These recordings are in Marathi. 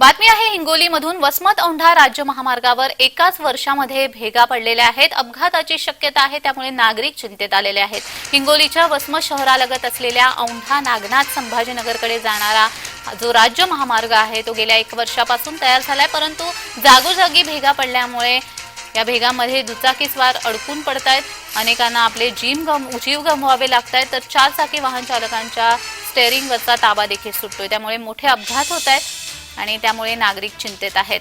बातमी आहे हिंगोलीमधून वसमत औंढा राज्य महामार्गावर एकाच वर्षामध्ये भेगा पडलेल्या आहेत. अपघाताची शक्यता आहे त्यामुळे नागरिक चिंतेत आलेले आहेत. हिंगोलीच्या वसमत शहरालगत असलेल्या औंढा नागनाथ संभाजीनगरकडे जाणारा जो राज्य महामार्ग आहे तो गेल्या एक वर्षापासून तयार झालाय परंतु जागोजागी भेगा पडल्यामुळे या भेगामध्ये दुचाकीस्वार अडकून पडतायत. अनेकांना आपले जीम गम जीव गमवावे लागत आहेत तर चारचाकी वाहन चालकांच्या स्टेअरिंगवरचा ताबा देखील सुटतोय. त्यामुळे मोठे अपघात होत आहेत आणि त्यामुळे नागरिक चिंतेत आहेत.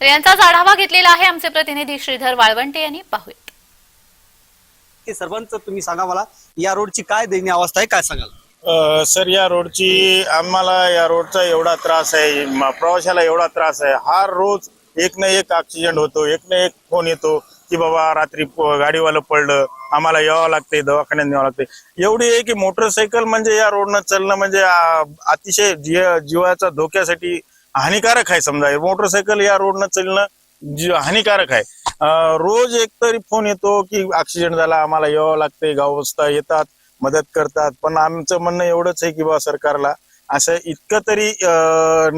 तर यांचाच आढावा घेतलेला आहे आमचे प्रतिनिधी श्रीधर वाळवंटे यांनी. पाहूयात. हे सर्वांचं तुम्ही सांगा मला या रोडची काय दयनीय अवस्था आहे काय सांगाल? अ, सर या रोडची आम्हाला या रोडचा एवढा त्रास आहे म- प्रवाशाला एवढा त्रास आहे. हा रोज एक ना एक ऍक्सिडेंट होतो एक ना एक फोन येतो. की बाबा रात्री गाडीवालं पडलं आम्हाला यावं लागते दवाखान्यात न्यावं लागते एवढी आहे की मोटरसायकल म्हणजे या रोडनं चालणं म्हणजे अतिशय जीव जीवाच्या धोक्यासाठी हानिकारक आहे समजा. मोटरसायकल या रोडनं चालणं हानिकारक आहे. रोज एक तरी फोन येतो की ऍक्सिडेंट झाला आम्हाला यावं लागते गावस्था येतात मदत करतात. पण आमचं म्हणणं एवढंच आहे की बा सरकारला असं इतकं तरी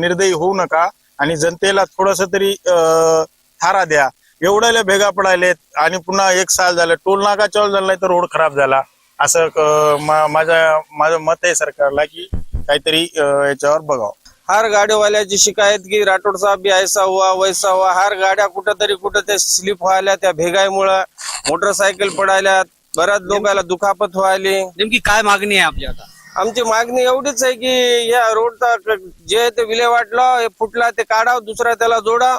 निर्दयी होऊ नका आणि जनतेला थोडस तरी थारा द्या. एवढ्याला भेगा पडायलेत आणि पुन्हा एक साल झालं टोल नाका चालू झाला नाही तर रोड खराब झाला. असं अं, मा- माझं माझं मत आहे सरकारला की काहीतरी याच्यावर बघावं. हर गाड़ी वाल्याची शिकायत की राठोड साहब भी ऐसा हुआ वैसा हुआ हर गाड्या कुठं तरी कुठं ते स्लिप व्हायला त्या भेगाईमुळं मोटरसायकल पडायला बऱ्याच लोकांना दुखापत व्हायली. नेमकी काय मागणी आहे आपली आता? आमची मागणी एवढीच आहे की या रोडचा जे ते विल्हेवाटला हे फुटला ते काढाव दुसरा त्याला जोडा.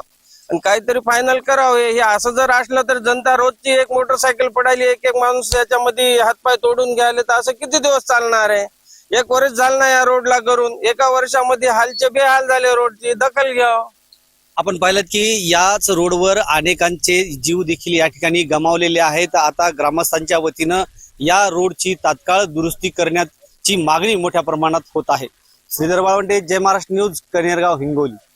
आणि काहीतरी फायनल करावे. हे असं जर असलं तर जनता रोजची एक मोटरसायकल पडायली एक एक माणूस याच्यामध्ये हातपाय तोडून घ्यायले तर असं किती दिवस चालणार आहे? एक वर्ष झालं ना या रोडला करून एका वर्षामध्ये हालचे बेहाल झाले रोडची दखल घ्या आपण पाहिलं की याच रोडवर अनेकांचे जीव देखील या ठिकाणी गमावलेले आहेत. आता ग्रामस्थांच्या वतीनं या रोडची तात्काळ दुरुस्ती करण्याची मागणी मोठ्या प्रमाणात होत आहे. श्रीधर वाळवंटे जय महाराष्ट्र न्यूज कनेरगाव हिंगोली.